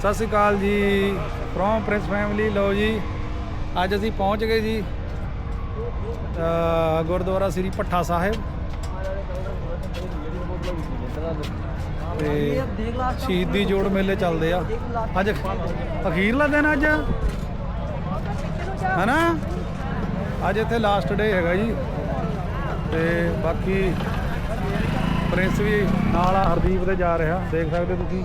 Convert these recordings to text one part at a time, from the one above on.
ਸਤਿ ਸ਼੍ਰੀ ਅਕਾਲ ਜੀ from Prince family ਲਓ ਜੀ, ਅੱਜ ਅਸੀਂ ਪਹੁੰਚ ਗਏ ਜੀ ਗੁਰਦੁਆਰਾ ਸ੍ਰੀ ਭੱਠਾ ਸਾਹਿਬ। ਤੇ ਸ਼ਹੀਦੀ ਜੋੜ ਮੇਲੇ ਚੱਲਦੇ ਆ। ਅੱਜ ਅਖੀਰਲਾ ਦਿਨ ਅੱਜ? ਹਨਾ? ਅੱਜ ਇੱਥੇ ਲਾਸਟ ਡੇ ਹੈਗਾ ਜੀ। ਤੇ ਬਾਕੀ ਪ੍ਰਿੰਸ ਵੀ ਨਾਲ ਹਰਦੀਪ ਦੇ ਜਾ ਰਿਹਾ, ਦੇਖ ਸਕਦੇ ਤੁਸੀਂ।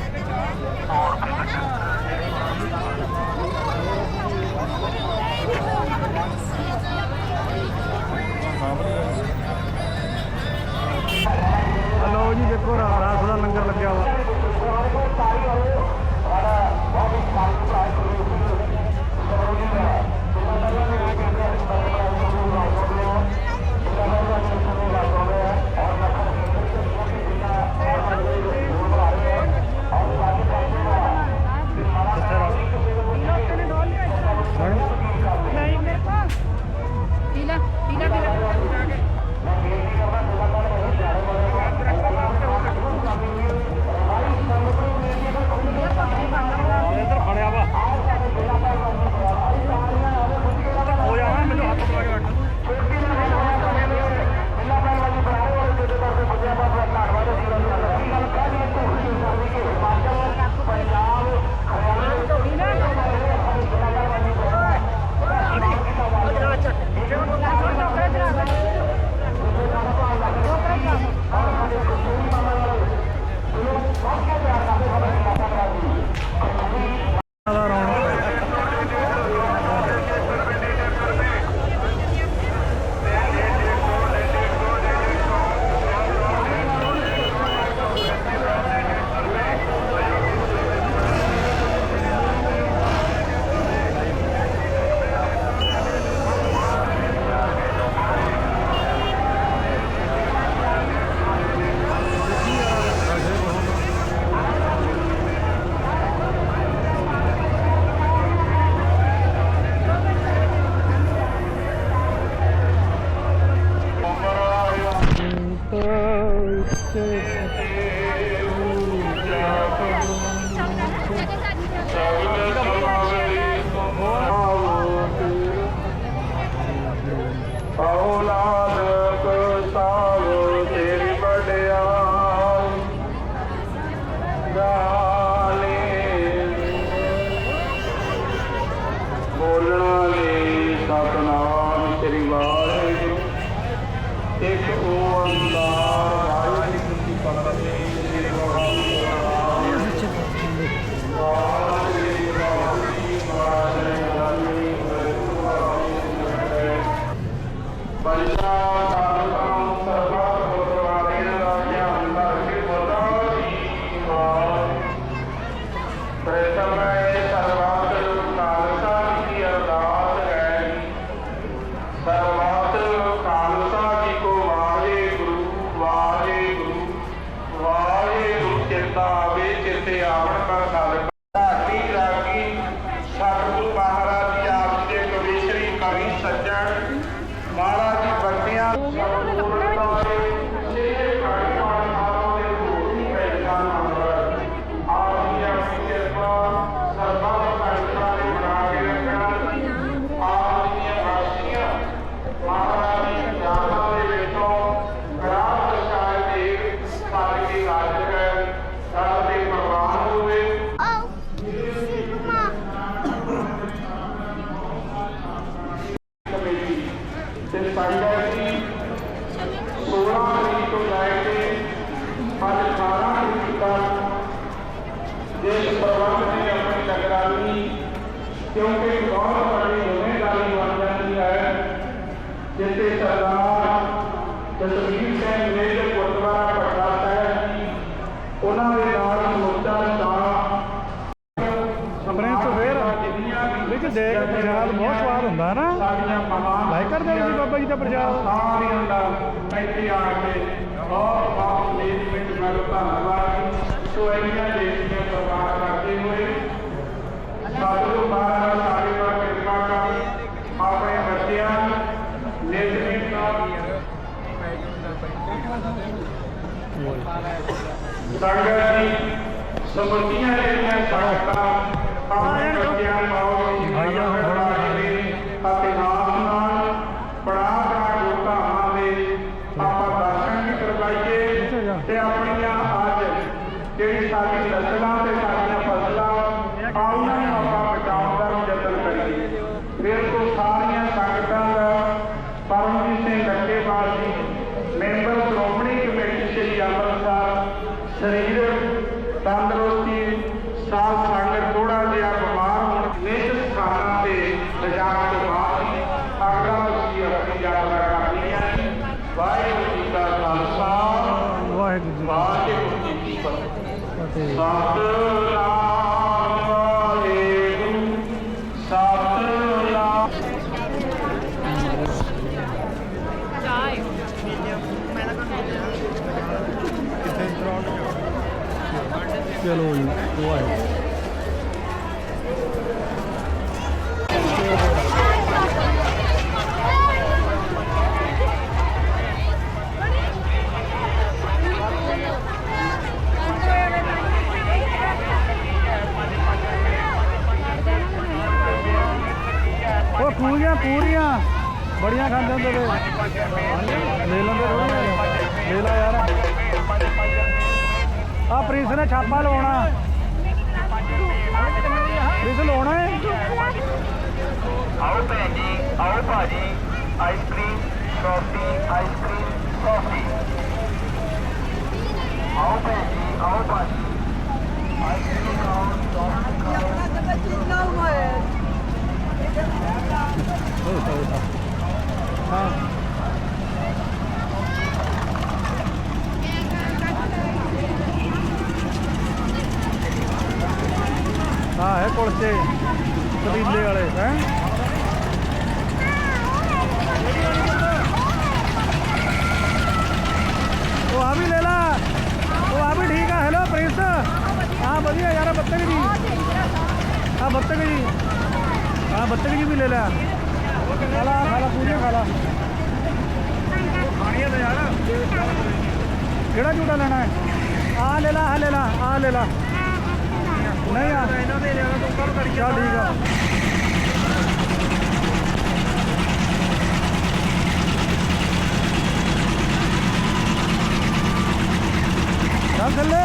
Four. Station. ਸੱਜਣ ਮਹਾਰਾਜ ਜੀ ਬੰਦਿਆਂ ਹੋਵੇ Oh, Sigma. ਕਮੇਟੀ ਤੇ ਸੰਗਤ ਦੀ 16 ਤਰੀਕ ਤੋਂ ਲੈ ਕੇ ਅੱਜ 18 ਤਰੀਕ ਤੱਕ ਦੇਸ਼ ਪ੍ਰਬੰਧ ਦੀ ਆਪਣੀ ਨਿਗਰਾਨੀ ਕਿਉਂਕਿ ਬਹੁਤ ਵੱਡੀ ਜ਼ਿੰਮੇਵਾਰੀ ਬਣ ਜਾਂਦੀ ਹੈ ਜਿੱਥੇ ਸਰਦਾਰ ਜਸਵੀਰ ਸਿੰਘ ਮੇਜਰ ਗੁਰਦੁਆਰਾ ਪਟਨਾ ਸਾਹਿਬ ਜੀ ਉਹਨਾਂ ਦੇ ਨਾਲ ਸਮੁੱਚਾ ਸਟਾਫ ਪ੍ਰਿੰਸ ਫੇਰ ਵਿੱਚ ਦੇਖ ਪ੍ਰਸ਼ਾਦ ਬਹੁਤ ਸਵਾਦ ਹੁੰਦਾ ਨਾ। ਲਾਈਕ ਕਰਦੇ ਤੁਸੀਂ ਬਾਬਾ ਜੀ ਦਾ ਪ੍ਰਸ਼ਾਦ। ਸਾਰਿਆਂ ਦਾ ਇੱਥੇ ਆ ਕੇ ਬਹੁਤ ਬਹੁਤ ਮੈਨੇਜਮੈਂਟ ਦਾ ਧੰਨਵਾਦ ਸੋ ਇੰਨੀਆਂ ਦੇਸ਼ੀਆਂ ਪ੍ਰਵਾਨ ਕਰਦੇ ਹੋਏ ਸਾਧੂ ਮਹਾਰਾਜ ਸਾਡੇ ਪਰ ਕਿਰਪਾ ਕਰ ਆਪਣੇ ਬੱਚਿਆਂ ਸੰਗਤ ਦੀ ਸਮਰਤੀਆਂ ਜਿਹੜੀਆਂ ਸੰਗਤਾਂ ਆਪਣੇ ਬੱਚਿਆਂ ਨੂੰ ਆਈਆਂ ਹੁਣ ਥੋੜ੍ਹਾ ਅਤੇ ਨਾਲ ਨਾਲ ਬੜਾ ਬੜਾ ਗੁਰਧਾਮਾਂ ਦੇ ਆਪਾਂ ਦਰਸ਼ਨ ਵੀ ਕਰਵਾਈਏ ਤੇ ਆਪਣੀਆਂ ਅੱਜ ਜਿਹੜੀ ਸਾਡੀ ਨਸਲਾਂ ਤੇ ਸਾਡੀਆਂ ਫਸਲਾਂ ਆ ਉਹਨਾਂ ਨੂੰ ਆਪਾਂ ਬਚਾਉਣ ਦਾ ਵੀ ਯਤਨ ਕਰੀਏ ਫਿਰ ਤੋਂ ਸਾਰੀਆਂ ਸੰਗਤਾਂ ਦਾ ਪਰਮਜੀਤ ਸਿੰਘ ਡੱਕੇਵਾਲ ਜੀ ਮੈਂਬਰ ਸ਼੍ਰੋਮਣੀ ਕਮੇਟੀ ਸ੍ਰੀ ਅੰਮ੍ਰਿਤਸਰ ਸਰੀਰਕ ਤੰਦਰੁਸਤੀ ਸਾਲ ਸੰਗਤ ਥੋੜਾ ਜਿਹਾ ਬਿਮਾਰ ਹੋਣ ਨਿਜ ਸਥਾਨਾਂ ਤੇ ਲਿਜਾਣ ਤੋਂ ਬਾਅਦ ਅਗਲਾ ਤੁਸੀਂ ਆਪਣੀ ਯਾਤਰਾ ਕਰਨੀ ਹੈ। ਵਾਹਿਗੁਰੂ ਜੀ ਕਾ ਖਾਲਸਾ ਵਾਹਿਗੁਰੂ ਜੀ ਕੀ ਫਤਿਹ। ਫਤਿਹ। ਚਲੋ ਜੀ ਵਾਹਿਗੁਰੂ ਉਹ ਪੂਰੀਆਂ ਪੂਰੀਆਂ। ਬੜੀਆਂ ਖਾਂਦੇ ਹੁੰਦੇ ਤੇ। ਲੈ ਲੈਂਦੇ ਥੋੜ੍ਹੀਆਂ। ਲੈ ਲਾ ਯਾਰ। ਆ ਪ੍ਰਿੰਸ ਨੇ ਛਾਪਾ ਲਵਾਉਣਾ। ਪ੍ਰਿੰਸ ਲਵਾਉਣਾ ਹੈ? ਆਓ ਭੈਣ ਜੀ ਆਓ ਭਾਜੀ ਆਈਸਕ੍ਰੀਮ ਸੌਫਟੀ ਆਈਸਕ੍ਰੀਮ ਸੌਫਟੀ ਆਓ ਭੈਣ ਜੀ ਆਓ ਭਾਜੀ। ਆਈਸਕ੍ਰੀਮ ਖਾਓ ਸੌਫਟੀ ਖਾਓ। ਹਾਂ ਹਾਂ ਹੈ। ਕੁਲਚੇ ਕਬੀਲੇ ਵਾਲੇ ਹੈ? ਉਹ ਆ ਵੀ ਲੈ ਲਾ। ਉਹ ਆ ਵੀ ਠੀਕ ਆ। Hello Prince. ਹਾਂ ਵਧੀਆ ਯਾਰ ਬੱਤਕ ਜੀ ਆ ਬੱਤਕ ਜੀ ਆ ਬੱਤਕ ਜੀ ਵੀ ਲੈ ਲਾ ਖਾ ਲਾ ਪੂਰੀਆਂ ਖਾ ਲਾ। ਖਾਣੀਆਂ ਤਾਂ ਯਾਰ। ਕਿਹੜਾ ਝੂਟਾ ਲੈਣਾ ਹੈ? ਆ ਲੈ ਲਾ ਆ ਲੈ ਲਾ ਆ ਲੈ ਲਾ। ਨਹੀਂ ਆ। ਇਹਨਾਂ ਦੇ ਲੈਣਾ ਤੂੰ ਕੱਲ ਕਰੀ ਚੱਲ ਠੀਕ ਆ। ਚੱਲ ਥੱਲੇ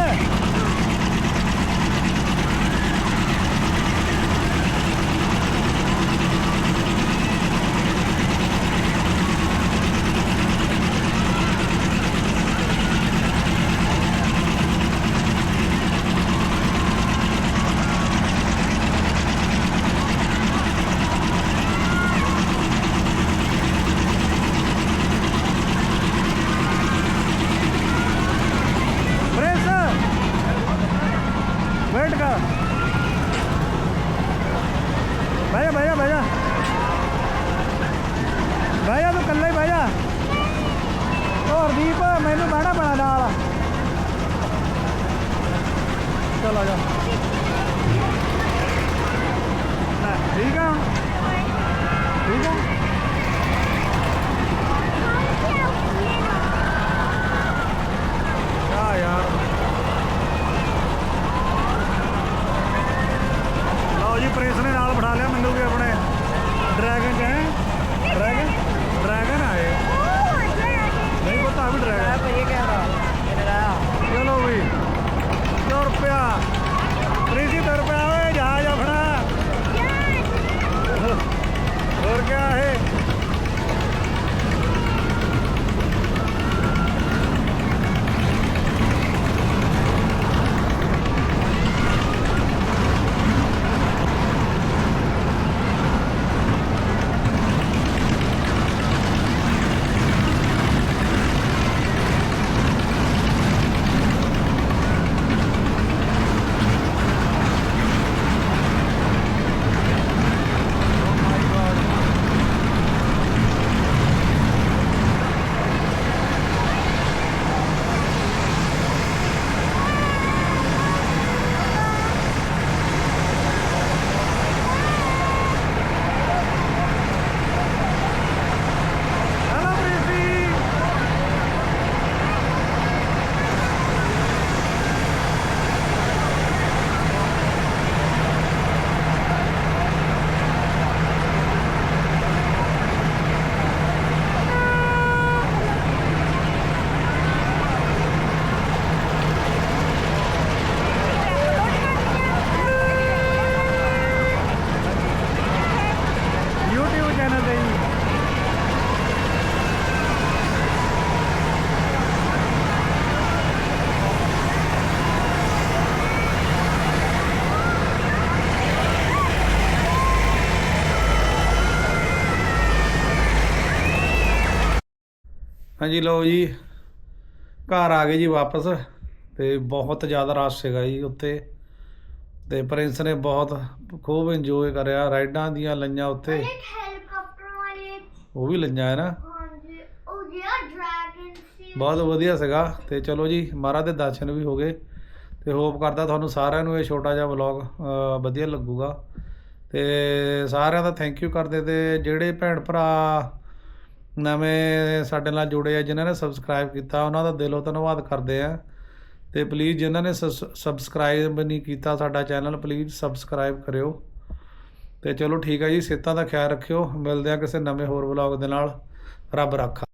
ਹਾਂਜੀ ਲਓ ਜੀ। ਘਰ ਆ ਗਏ ਜੀ ਵਾਪਸ ਤੇ ਬਹੁਤ ਜ਼ਿਆਦਾ ਰਸ਼ ਸੀਗਾ ਜੀ ਉੱਥੇ। ਤੇ ਪ੍ਰਿੰਸ ਨੇ ਬਹੁਤ ਖੂਬ ਇੰਜੋਏ ਕਰਿਆ ਰਾਈਡਾਂ ਦੀਆਂ ਲਈਆਂ ਉੱਥੇ। ਇੱਕ ਹੈਲੀਕਾਪਟਰ ਵਾਲੇ। ਉਹ ਵੀ ਲਈਆਂ ਹੈ ਨਾ। ਹਾਂਜੀ ਉਹ ਜਿਹੜਾ ਡਰੈਗਨ ਸੀ। ਬਹੁਤ ਵਧੀਆ ਸੀਗਾ। ਤੇ ਚਲੋ ਜੀ ਮਹਾਰਾਜ ਦੇ ਦਰਸ਼ਨ ਵੀ ਹੋ ਗਏ। ਤੇ ਹੋਪ ਕਰਦਾ ਤੁਹਾਨੂੰ ਸਾਰਿਆਂ ਨੂੰ ਇਹ ਛੋਟਾ ਜਿਹਾ ਵਲੌਗ ਵਧੀਆ ਲੱਗੂਗਾ। ਤੇ ਸਾਰਿਆਂ ਦਾ ਥੈਂਕ ਯੂ ਕਰਦੇ ਤੇ ਜਿਹੜੇ ਭੈਣ ਭਰਾ ਨਵੇਂ ਸਾਡੇ ਨਾਲ ਜੁੜੇ ਆ, ਜਿਨ੍ਹਾਂ ਨੇ ਸਬਸਕ੍ਰਾਈਬ ਕੀਤਾ, ਉਹਨਾਂ ਦਾ ਦਿਲੋਂ ਧੰਨਵਾਦ ਕਰਦੇ ਆ। ਤੇ ਪਲੀਜ਼ ਜਿਨ੍ਹਾਂ ਨੇ ਸਬਸਕ੍ਰਾਈਬ ਨਹੀਂ ਕੀਤਾ ਸਾਡਾ ਚੈਨਲ ਪਲੀਜ਼ ਸਬਸਕ੍ਰਾਈਬ ਕਰਿਓ। ਤੇ ਚਲੋ ਠੀਕ ਆ ਜੀ, ਸਿਹਤਾਂ ਦਾ ਖਿਆਲ ਰੱਖਿਓ। ਮਿਲਦੇ ਆ ਕਿਸੇ ਨਵੇਂ ਹੋਰ ਵਲੌਗ ਦੇ ਨਾਲ। ਰੱਬ ਰਾਖਾ।